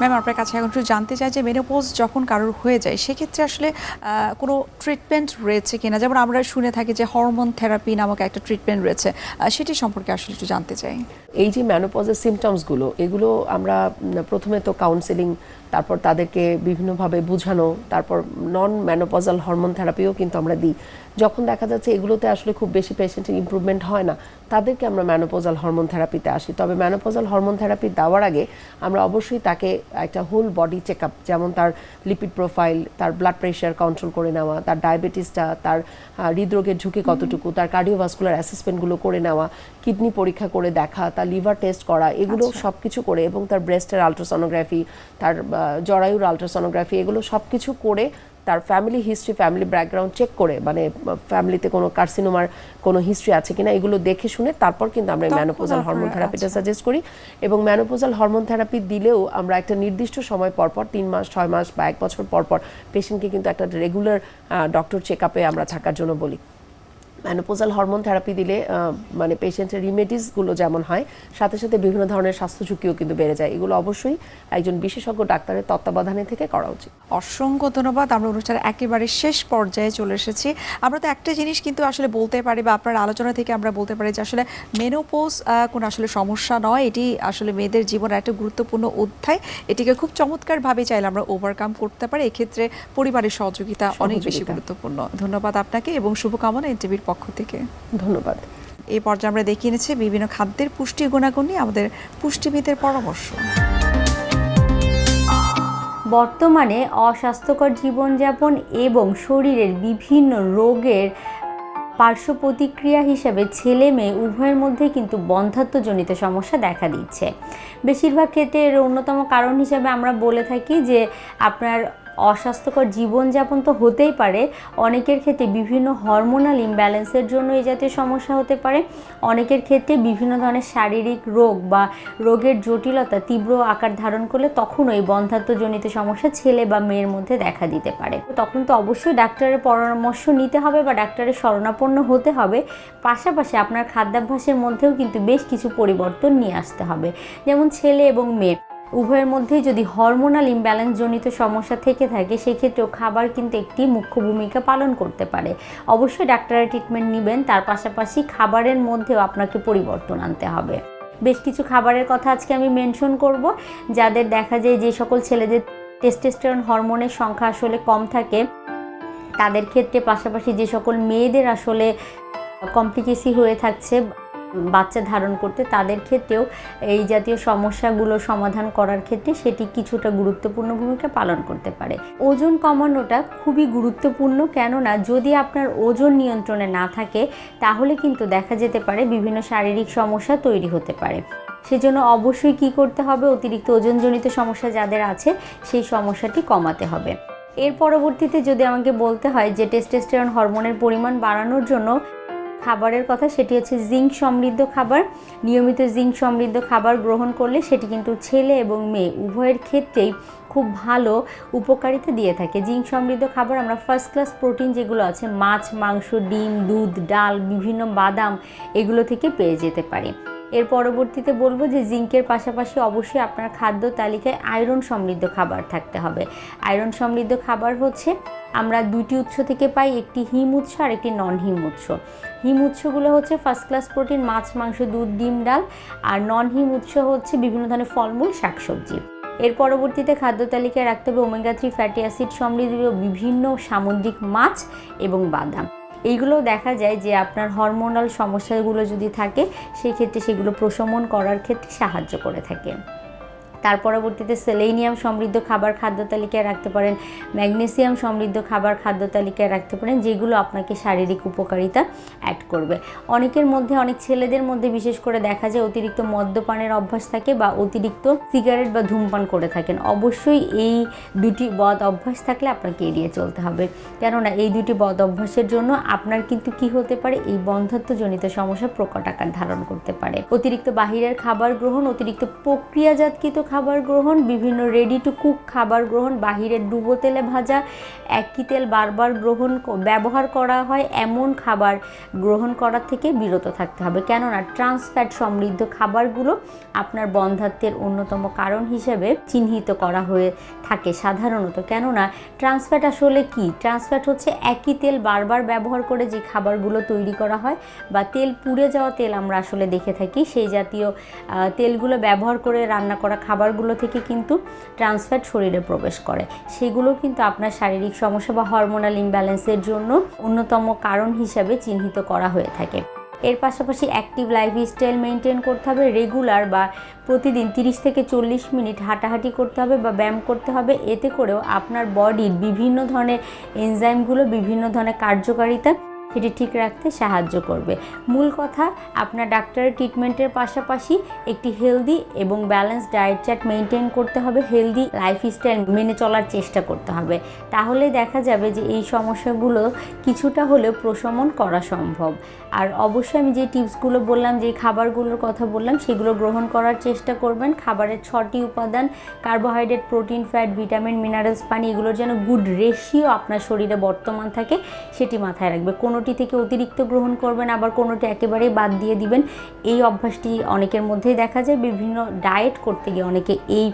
Ma'am, আপনার কাছে এখন একটু জানতে চাই যে মেনোপোজ যখন কারোর হয়ে যায়, সেক্ষেত্রে আসলে কোনো ট্রিটমেন্ট রয়েছে কিনা? যেমন আমরা শুনে থাকি যে হরমোন থেরাপি নামক একটা ট্রিটমেন্ট রয়েছে সেটি সম্পর্কে আসলে একটু জানতে চাই। এই যে ম্যানোপজের সিমটমসগুলো এগুলো আমরা প্রথমে তো কাউন্সেলিং তারপর তাদেরকে বিভিন্নভাবে বোঝানো তারপর নন ম্যানোপজাল হরমোন থেরাপিও কিন্তু আমরা দিই। যখন দেখা যাচ্ছে এগুলোতে আসলে খুব বেশি পেশেন্টের ইমপ্রুভমেন্ট হয় না তাদেরকে আমরা ম্যানোপজাল হরমোন থেরাপিতে আসি। তবে ম্যানোপজাল হরমোন থেরাপি দেওয়ার আগে আমরা অবশ্যই তাকে একটা হোল বডি চেক আপ যেমন তার লিপিড প্রোফাইল তার ব্লাড প্রেশার কন্ট্রোল করে নেওয়া তার ডায়াবেটিসটা তার হৃদরোগের ঝুঁকি কতটুকু তার কার্ডিওভাস্কুলার অ্যাসেসমেন্টগুলো করে নেওয়া কিডনি পরীক্ষা করে দেখা তার লিভার টেস্ট করা এগুলো সব কিছু করে এবং তার ব্রেস্টের আলট্রাসোনোগ্রাফি তার জরায়ুর আলট্রাসোনোগ্রাফি এগুলো সব কিছু করে তার family history family background check করে মানে ফ্যামিলিতে কোনো কার্সিনোমার কোনো হিস্ট্রি আছে কিনা এগুলো দেখে শুনে তারপর কিন্তু আমরা ম্যানোপোজাল হরমোন থেরাপিটা আচ্ছা। সাজেস্ট করি এবং ম্যানোপোজাল হরমোন থেরাপি দিলেও আমরা একটা নির্দিষ্ট সময় পর পর তিন মাস ছয় মাস বা এক বছর পর পর পেশেন্টকে কিন্তু একটা রেগুলার ডক্টর চেক আপে আমরা থাকার জন্য বলি ম্যানোপোজাল হরমোন থেরাপি দিলে মানে পেশেন্টের রিমেডিসগুলো যেমন হয় সাথে সাথে বিভিন্ন ধরনের স্বাস্থ্য ঝুঁকিও কিন্তু বেড়ে যায়। এগুলো অবশ্যই একজন বিশেষজ্ঞ ডাক্তারের তত্ত্বাবধানে থেকে করা উচিত। অসংখ্য ধন্যবাদ। আমরা অনুষ্ঠানের একেবারে শেষ পর্যায়ে চলে এসেছি। আমরা তো একটা জিনিস কিন্তু আসলে বলতে পারি বা আপনার আলোচনা থেকে আমরা বলতে পারি যে আসলে মেনোপোজ কোনো আসলে সমস্যা নয়। এটি আসলে মেয়েদের জীবনের একটা গুরুত্বপূর্ণ অধ্যায়। এটিকে খুব চমৎকারভাবে চাইলে আমরা ওভারকাম করতে পারি। এক্ষেত্রে পরিবারের সহযোগিতা। অনেক বেশি গুরুত্বপূর্ণ। ধন্যবাদ আপনাকে এবং শুভকামনা এনটিভির পক্ষ থেকে। ধন্যবাদ। এই পর্যায়ে আমরা দেখিয়ে নিচ্ছি বিভিন্ন খাদ্যের পুষ্টি গুণাগুণ নিয়ে আমাদের পুষ্টিবিদের পরামর্শ। বর্তমানে অস্বাস্থ্যকর জীবনযাপন এবং শরীরের বিভিন্ন রোগের পার্শ্ব প্রতিক্রিয়া হিসেবে ছেলে মেয়ে উভয়ের মধ্যে কিন্তু বন্ধাত্মজনিত সমস্যা দেখা দিচ্ছে। বেশিরভাগ ক্ষেত্রে এর অন্যতম কারণ হিসেবে আমরা বলে থাকি যে আপনার অস্বাস্থ্যকর জীবনযাপন তো হতেই পারে। অনেকের ক্ষেত্রে বিভিন্ন হরমোনাল ইমব্যালেন্সের জন্য এই জাতীয় সমস্যা হতে পারে। অনেকের ক্ষেত্রে বিভিন্ন ধরনের শারীরিক রোগ বা রোগের জটিলতা তীব্র আকার ধারণ করলে তখনও এই বন্ধাত্মজনিত সমস্যা ছেলে বা মেয়ের মধ্যে দেখা দিতে পারে। তখন তো অবশ্যই ডাক্তারের পরামর্শ নিতে হবে বা ডাক্তারের শরণাপন্ন হতে হবে। পাশাপাশি আপনার খাদ্যাভ্যাসের মধ্যেও কিন্তু বেশ কিছু পরিবর্তন নিয়ে আসতে হবে। যেমন ছেলে এবং মেয়ে। উভয়ের মধ্যেই যদি হরমোনাল ইমব্যালেন্স জনিত সমস্যা থেকে থাকে, সেক্ষেত্রেও খাবার কিন্তু একটি মুখ্য ভূমিকা পালন করতে পারে। অবশ্যই ডাক্তারের ট্রিটমেন্ট নেবেন, তার পাশাপাশি খাবারের মধ্যেও আপনাকে পরিবর্তন আনতে হবে। বেশ কিছু খাবারের কথা আজকে আমি মেনশন করব, যাদের দেখা যায় যে সকল ছেলেদের টেস্টোস্টেরন হরমোনের সংখ্যা আসলে কম থাকে, তাদের ক্ষেত্রে পাশাপাশি যে সকল মেয়েদের আসলে কমপ্লিকেসি হয়ে থাকছে বাচ্চা ধারণ করতে, তাদের ক্ষেত্রেও এই জাতীয় সমস্যাগুলো সমাধান করার ক্ষেত্রে সেটি কিছুটা গুরুত্বপূর্ণ ভূমিকা পালন করতে পারে। ওজন কমানোটা খুবই গুরুত্বপূর্ণ, কেননা যদি আপনার ওজন নিয়ন্ত্রণে না থাকে, তাহলে কিন্তু দেখা যেতে পারে বিভিন্ন শারীরিক সমস্যা তৈরি হতে পারে। সেজন্য অবশ্যই কি করতে হবে, অতিরিক্ত ওজনজনিত সমস্যা যাদের আছে, সেই সমস্যাটি কমাতে হবে। এর পরবর্তীতে যদি আমাকে বলতে হয় যে টেস্টোস্টেরন হরমোনের পরিমাণ বাড়ানোর জন্য খাবারের কথা, সেটি হচ্ছে জিঙ্ক সমৃদ্ধ খাবার। নিয়মিত জিঙ্ক সমৃদ্ধ খাবার গ্রহণ করলে সেটি কিন্তু ছেলে এবং মেয়ে উভয়ের ক্ষেত্রেই খুব ভালো উপকারিতা দিয়ে থাকে। জিঙ্ক সমৃদ্ধ খাবার, আমরা ফার্স্ট ক্লাস প্রোটিন যেগুলো আছে, মাছ, মাংস, ডিম, দুধ, ডাল, বিভিন্ন বাদাম, এগুলো থেকে পেয়ে যেতে পারি। এর পরবর্তীতে বলব যে জিঙ্কের পাশাপাশি অবশ্যই আপনার খাদ্য তালিকায় আয়রন সমৃদ্ধ খাবার থাকতে হবে। আয়রন সমৃদ্ধ খাবার হচ্ছে আমরা দুটি উৎস থেকে পাই, একটি হিম উৎস আর একটি নন হিম উৎস। হিম উৎসগুলো হচ্ছে ফার্স্ট ক্লাস প্রোটিন মাছ, মাংস, দুধ, ডিম, ডাল আর নন হিম উৎস হচ্ছে বিভিন্ন ধরনের ফলমূল, শাকসবজি। এর পরবর্তীতে খাদ্য তালিকায় রাখতে হবে ওমেগা থ্রি ফ্যাটি অ্যাসিড সমৃদ্ধ বিভিন্ন সামুদ্রিক মাছ এবং বাদাম। এইগুলো দেখা যায় যে আপনার হরমোনাল সমস্যাগুলো যদি থাকে, সেই ক্ষেত্রে সেগুলো প্রশমন করার ক্ষেত্রে সাহায্য করে থাকে। তার পরবর্তীতে সেলেনিয়াম সমৃদ্ধ খাবার খাদ্য তালিকায় রাখতে পারেন, ম্যাগনেসিয়াম সমৃদ্ধ খাবার খাদ্য তালিকায় রাখতে পারেন, যেগুলো আপনাকে শারীরিক উপকারিতা অ্যাড করবে। অনেকের মধ্যে, অনেক ছেলেদের মধ্যে বিশেষ করে দেখা যায় অতিরিক্ত মদ্যপানের অভ্যাস থাকে বা অতিরিক্ত সিগারেট বা ধূমপান করে থাকেন। অবশ্যই এই দুটি বদ অভ্যাস থাকলে আপনাকে এড়িয়ে চলতে হবে। কেননা, এই দুটি বদ অভ্যাসের জন্য আপনার কিন্তু কি হতে পারে? এই বন্ধাত্মজনিত সমস্যা প্রকট আকার ধারণ করতে পারে। অতিরিক্ত বাহিরের খাবার গ্রহণ, অতিরিক্ত প্রক্রিয়াজাতকৃত খাবার খাবার গ্রহণ, বিভিন্ন রেডি টু কুক খাবার গ্রহণ বাহিরের ডুবো তেলে ভাজা, একই তেল বারবার গ্রহণ ব্যবহার করা হয় এমন খাবার গ্রহণ করার থেকে বিরত থাকতে হবে। কেননা ট্রান্স ফ্যাট সমৃদ্ধ খাবারগুলো আপনার বন্ধাত্বের অন্যতম কারণ হিসেবে চিহ্নিত করা হয়ে থাকে সাধারণত। কেননা ট্রান্সফ্যাট আসলে কি? ট্রান্সফ্যাট হচ্ছে একই তেল বারবার ব্যবহার করে যে খাবারগুলো তৈরি করা হয় বা তেল পুড়ে যাওয়া তেল আমরা আসলে দেখে থাকি। সেই জাতীয় তেলগুলো ব্যবহার করে রান্না করা খাবারগুলো থেকে কিন্তু ট্রান্সফ্যাট শরীরে প্রবেশ করে। সেগুলো কিন্তু আপনার শারীরিক সমস্যা বা হরমোনাল ইমব্যালেন্সের জন্য অন্যতম কারণ হিসাবে চিহ্নিত করা হয়ে থাকে। এর পাশাপাশি অ্যাক্টিভ লাইফস্টাইল মেনটেন করতে হবে রেগুলার বা প্রতিদিন 30 থেকে চল্লিশ মিনিট হাঁটাহাঁটি করতে হবে বা ব্যায়াম করতে হবে। এতে করেও আপনার বডির বিভিন্ন ধরনের এনজাইমগুলো বিভিন্ন ধরনের কার্যকারিতা সেটি ঠিক রাখতে সাহায্য করবে। মূল কথা, আপনার ডাক্তারের ট্রিটমেন্টের পাশাপাশি একটি হেলদি এবং ব্যালেন্স ডায়েট চার্ট মেনটেন করতে হবে হেলদি লাইফস্টাইল মেনে চলার চেষ্টা করতে হবে। তাহলে দেখা যাবে যে এই সমস্যাগুলো কিছুটা হলেও প্রশমন করা সম্ভব। আর অবশ্যই আমি যে টিপসগুলো বললাম, যে খাবারগুলোর কথা বললাম, সেগুলো গ্রহণ করার চেষ্টা করবেন। খাবারের ছটি উপাদান carbohydrate protein fat vitamin minerals পানি, এগুলোর যেন গুড রেশিও আপনার শরীরে বর্তমান থাকে, সেটি মাথায় রাখবে। কোনোটি থেকে অতিরিক্ত গ্রহণ করবেন, আবার কোনোটি একেবারেই বাদ দিয়ে দিবেন। এই অভ্যাসটি অনেকের মধ্যেই দেখা যায়। বিভিন্ন ডায়েট করতে গিয়ে অনেকে এই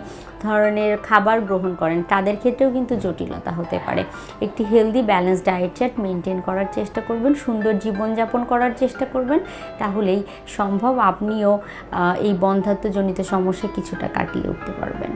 ধরনের খাবার গ্রহণ করেন। তাদের ক্ষেত্রেও কিন্তু জটিলতা হতে পারে। একটি healthy balance diet chart maintain করার চেষ্টা করবেন, সুন্দর জীবনযাপন করার চেষ্টা করবেন। তাহলেই সম্ভব আপনিও এই বন্ধাত্মজনিত সমস্যা কিছুটা কাটিয়ে উঠতে পারবেন।